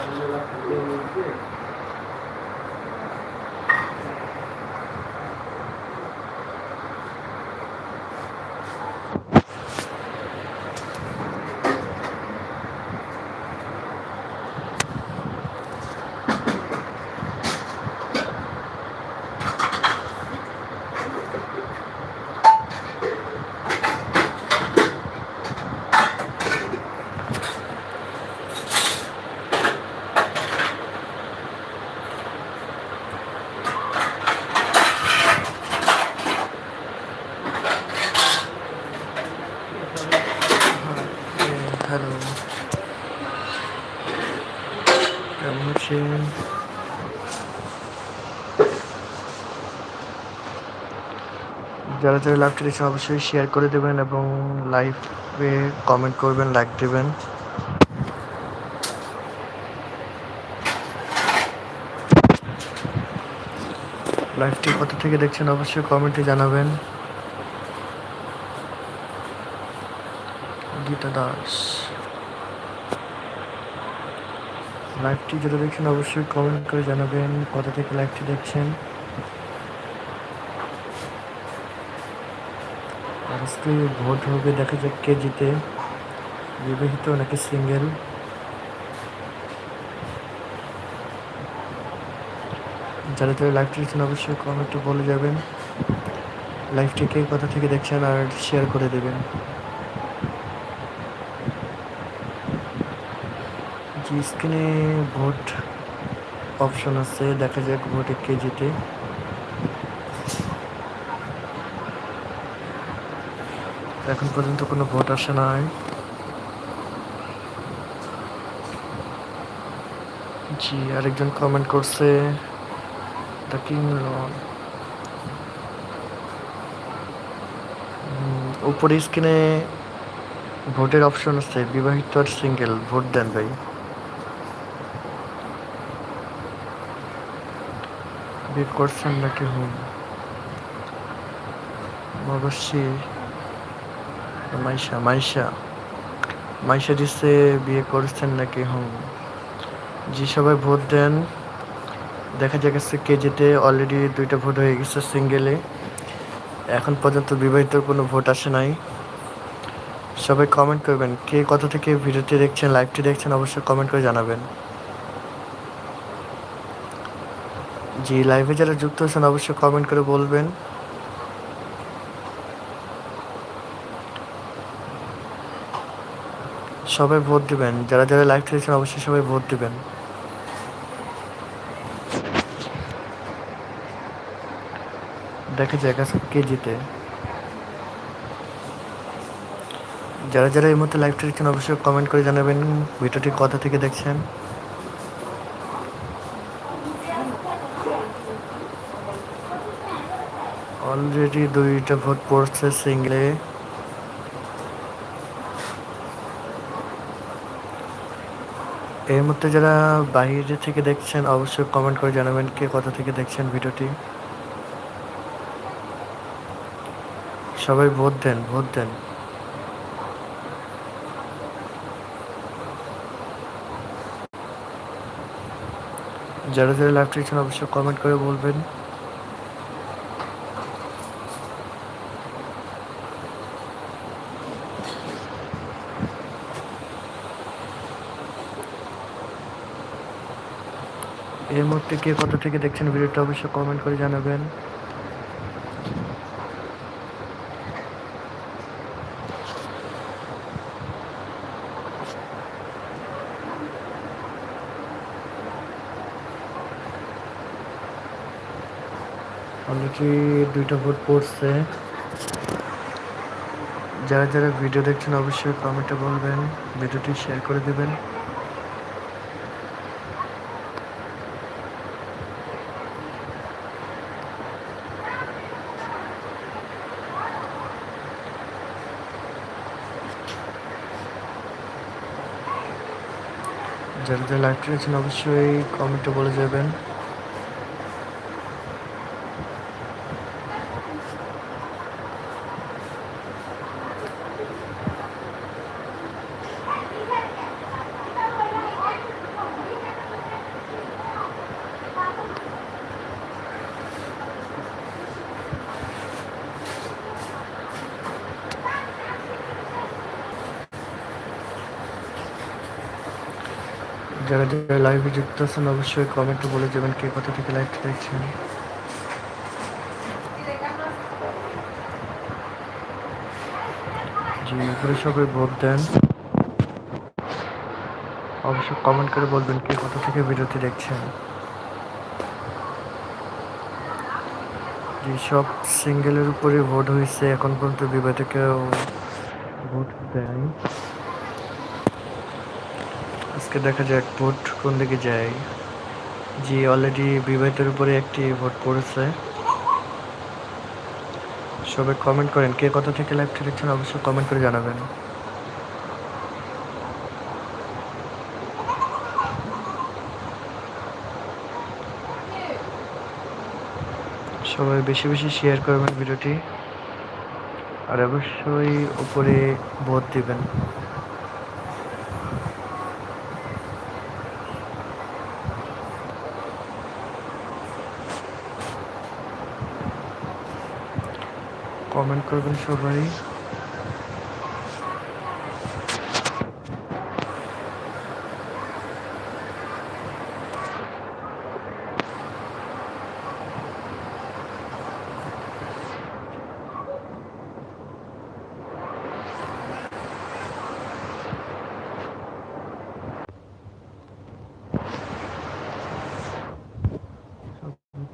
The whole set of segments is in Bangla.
感情が震えて হ্যালো কেমন আছেন যারা যারা লাইভটি দেখছেন, অবশ্যই শেয়ার করে দেবেন এবং লাইভে কমেন্ট করবেন লাইক দেবেন। লাইভটি কোথা থেকে দেখছেন, অবশ্যই কমেন্টে জানাবেন। গীতা দাস। লাইভটি যারা দেখছেন অবশ্যই কমেন্ট করে জানাবেন কোথা থেকে লাইভটি দেখছেন। আজকে ভোট হবে, দেখা যাক কে জিতে। বিবাহিত নাকি সিঙ্গেল যারা যারা লাইভটি দেখছেন, অবশ্যই কমেন্টে বলে যাবেন। লাইভটি কে কোথা থেকে দেখছেন, আর শেয়ার করে দেবেন। জি স্ক্রিনে ভোট অপশন আছে, দেখা যাক ভোটে কে জিতে। এখন পর্যন্ত কোনো ভোট আসে নাই। জি, আরেকজন কমেন্ট করছে, দ্য কিং লন উপরে স্ক্রিনে ভোটের অপশন আছে বিবাহিত আর সিঙ্গেল ভোট দেন ভাই। বিয়ে করছেন নাকি হুম? অবশ্যই। মাইশা মাইশা মাইশা দিচ্ছে বিয়ে করছেন নাকি হুম? জি, সবাই ভোট দেন। দেখা যাচ্ছে কে যেতে অলরেডি দুইটা ভোট হয়ে গেছে সিঙ্গেলে এখন পর্যন্ত বিবাহিত কোনো ভোট আসে নাই। সবাই কমেন্ট করবেন। কে কত থেকে ভিডিওটি দেখছেন লাইভটি দেখছেন, অবশ্যই কমেন্ট করে জানাবেন। জি লাইভে যারা যুক্ত আছেন, অবশ্যই কমেন্ট করে বলবেন। সবাই ভোট দিবেন। যারা যারা লাইভ দেখছেন অবশ্যই সবাই ভোট দিবেন। দেখা যাক কে জিতে। যারা যারা এই মুহূর্তে লাইভ দেখছেন অবশ্যই কমেন্ট করে জানাবেন। ভিডিওটি কথা থেকে দেখছেন? অলরেডি দুইটা ভোট পড়ছে সিঙ্গলে এই মুহূর্তে যারা বাইরে থেকে দেখছেন, অবশ্যই কমেন্ট করে জানাবেন কে কোথা থেকে দেখছেন ভিডিওটি। সবাই ভোট দেন ভোট দেন। যারা যারা লাইভ দেখছেন, অবশ্যই কমেন্ট করে বলবেন। এই মুহূর্তে কে কত থেকে দেখছেন ভিডিওটা অবশ্যই কমেন্ট করে জানাবেন। অলরেডি দুইটা ভোট পড়ছে। যারা যারা ভিডিও দেখছেন অবশ্যই কমেন্টে বলবেন, ভিডিওটি শেয়ার করে দেবেন। যারা লাইভ করেছেন অবশ্যই কমেন্টে বলে যাবেন। যারা যারা লাইভে যুক্ত আছেন, অবশ্যই কমেন্টে বলে যাবেন কে কোথা থেকে লাইভটা দেখছেন। জি সবাই ভোট দেন। অবশ্যই কমেন্ট করে বলবেন কে কোথা থেকে ভিডিওটি দেখছেন। জি, সব সিঙ্গেলের উপরে ভোট হয়েছে, এখন পর্যন্ত বিবাদে কেউ ভোট দেয় আজকে দেখা যাক ভোট কোন দিকে যায়। জি অলরেডি বিবাহিতের উপরে একটি ভোট পড়েছে। সবাই কমেন্ট করেন, কে কোথা থেকে লাইভটা দেখছেন অবশ্যই কমেন্ট করে জানাবেন। সবাই বেশি বেশি শেয়ার করবেন ভিডিওটি। আর অবশ্যই উপরে ভোট দিবেন। কমেন্ট করবেন সবাই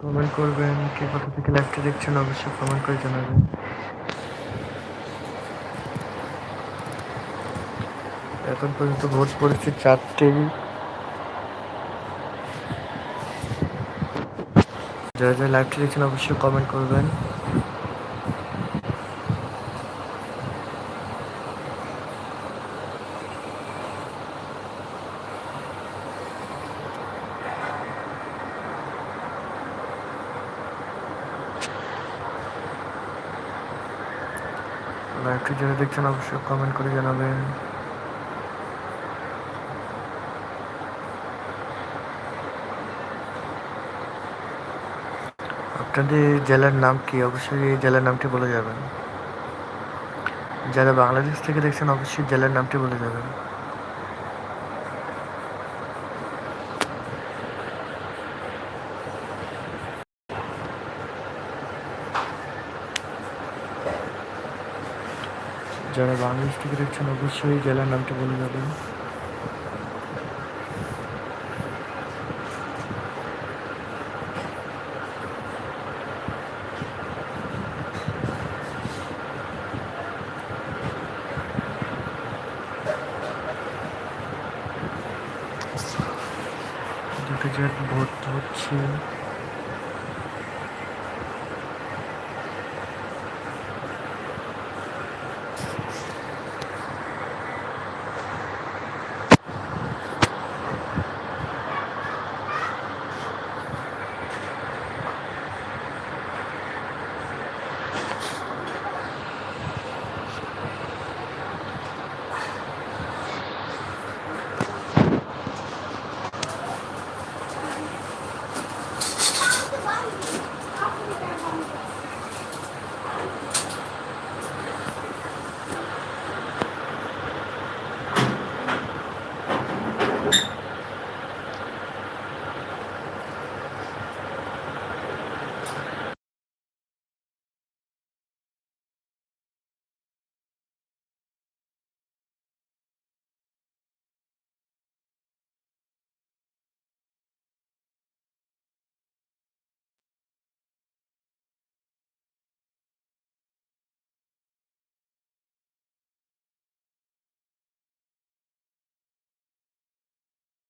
কমেন্ট করবেন, কে কোথা থেকে লাইভটা দেখছেন অবশ্যই কমেন্ট করে জানাবেন। এখন পর্যন্ত ভোট পড়েছে চারটে। যারা যারা লাইভটা দেখছেন অবশ্যই কমেন্ট করবেন। লাইভটি যারা দেখছেন, অবশ্যই কমেন্ট করে জানাবেন। আপনাদের জেলার নাম কি? অবশ্যই জেলার নামটি বলে যাবেন। যারা বাংলাদেশ থেকে দেখছেন, অবশ্যই জেলার নামটি বলে যাবেন। যারা বাংলাদেশ থেকে দেখছেন অবশ্যই জেলার নামটি বলে যাবেন। দেখা যাক ভোট হচ্ছে।